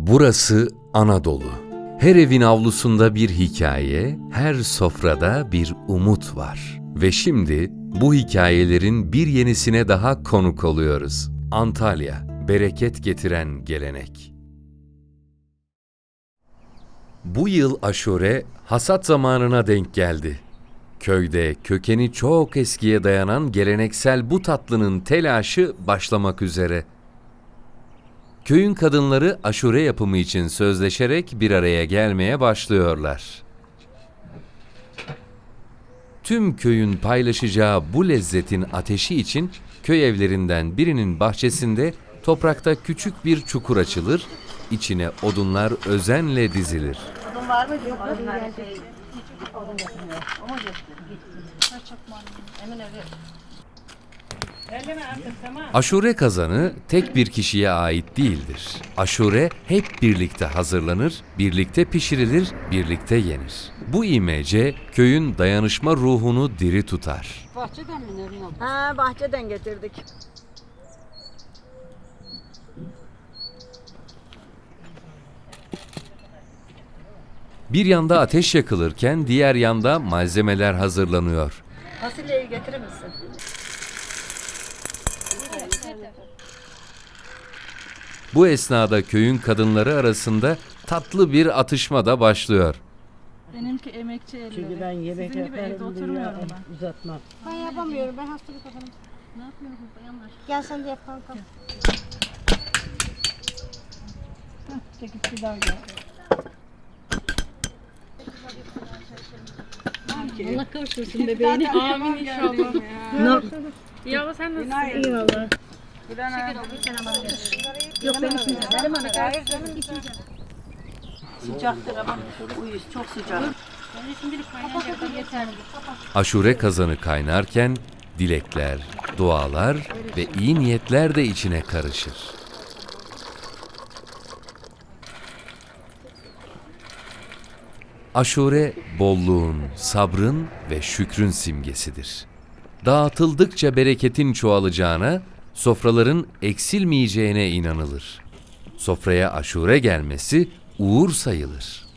Burası Anadolu. Her evin avlusunda bir hikaye, her sofrada bir umut var. Ve şimdi bu hikayelerin bir yenisine daha konuk oluyoruz. Antalya, bereket getiren gelenek. Bu yıl aşure hasat zamanına denk geldi. Köyde kökeni çok eskiye dayanan geleneksel bu tatlının telaşı başlamak üzere. Köyün kadınları aşure yapımı için sözleşerek bir araya gelmeye başlıyorlar. Tüm köyün paylaşacağı bu lezzetin ateşi için köy evlerinden birinin bahçesinde toprakta küçük bir çukur açılır, içine odunlar özenle dizilir. Aşure kazanı tek bir kişiye ait değildir. Aşure hep birlikte hazırlanır, birlikte pişirilir, birlikte yenir. Bu imece köyün dayanışma ruhunu diri tutar. Bahçeden mi Nermin abla? Ha bahçeden getirdik. Bir yanda ateş yakılırken diğer yanda malzemeler hazırlanıyor. Fasulyeyi getirir misin? Bu esnada köyün kadınları arasında tatlı bir atışma da başlıyor. Benimki emekçi elleri. Çünkü ben yemek Sizin gibi evde yaparım diye oturmuyorum ben. uzatmam. Ben yapamıyorum. Ben hastalık adamım. Ne yapıyorsunuz bayanlar? Gel sen de yap kanka. Çekip bir daha gel. Allah kavuştursun bebeğini. Amin inşallah ya. Ya sen nasılsın? İyi valla. Yok benim şimdi. Benim ana Sıcaktır ama uyuz çok sıcak. Şimdilik kaynayacak yeterli. Aşure kazanı kaynarken dilekler, dualar ve iyi niyetler de içine karışır. Aşure bolluğun, sabrın ve şükrün simgesidir. Dağıtıldıkça bereketin çoğalacağına, sofraların eksilmeyeceğine inanılır. Sofraya aşure gelmesi uğur sayılır.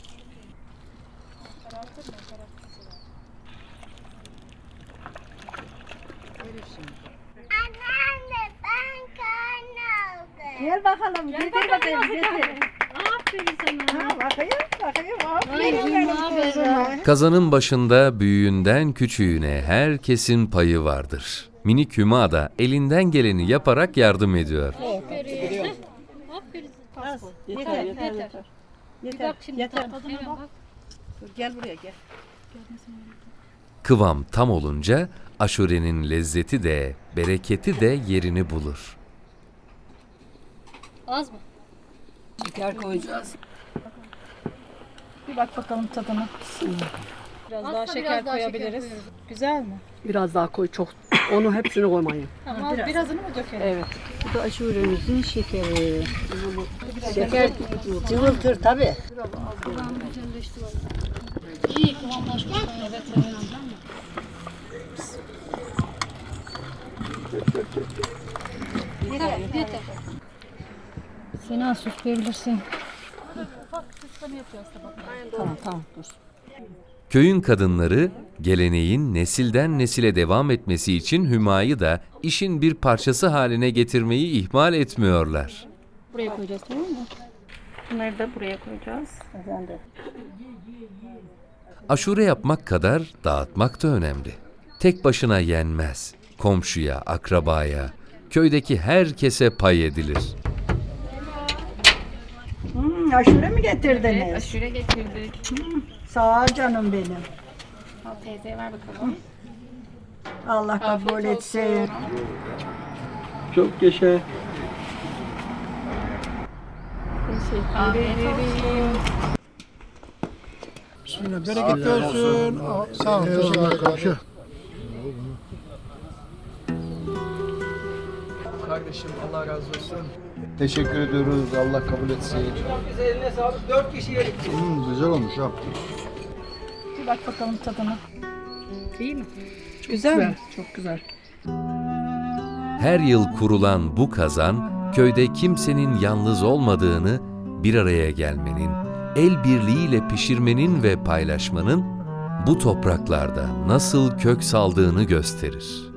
Anneanne ben karnı aldım. Gel bakalım. getir bakayım getir. Aferin sana. Ha, bakayım bakayım. Ay, Aferin benim kızıma. Kazanın başında büyüğünden küçüğüne herkesin payı vardır. Minik Hüma da elinden geleni yaparak yardım ediyor. Aferin. Heh, Aferin. Az, Yeter Yeter yeter yeter. yeter. Bir Yeter. bak şimdi Yeter. tadına bak. Dur, Gel buraya gel. Kıvam tam olunca aşurenin lezzeti de bereketi de yerini bulur. Az mı? Şeker koyacağız. Bir bak bakalım tadına. Biraz daha şeker koyabiliriz. Güzel mi? Biraz daha koy çok. Onu hepsini koymayın. Tamam birazını mı dökelim? Evet. Bu da aşuremizin şekeri. Şeker cıvıltır tabi. Kıvamı güzelleşti valla. İyi kıvamlaşmış. Evet. Yeter, yeter. Sena sus verebilirsin. Ufak süsleme yapacağız tabakta. Tamam tamam dur. Köyün kadınları geleneğin nesilden nesile devam etmesi için Hüma'yı da işin bir parçası haline getirmeyi ihmal etmiyorlar. Buraya koyacağız tamam mı? Bunları da buraya koyacağız. Aşure yapmak kadar dağıtmak da önemli. Tek başına yenmez. Komşuya, akrabaya, köydeki herkese pay edilir. Hmm, aşure mi getirdiniz? Aşure getirdik. Sağ ol canım benim. Al teyzeye ver bakalım. Allah kabul etsin. Çok yaşa. Bereketli olsun. Sağ ol. Teşekkür ederim. Kardeşim Allah razı olsun. Teşekkür ediyoruz. Allah kabul etsin. Biz eline sağlık. Dört kişi yedik. Hmm, güzel olmuş ha. Bir bak bakalım tadına. Güzel mi? Çok güzel. Her yıl kurulan bu kazan köyde kimsenin yalnız olmadığını, bir araya gelmenin, el birliğiyle pişirmenin ve paylaşmanın bu topraklarda nasıl kök saldığını gösterir.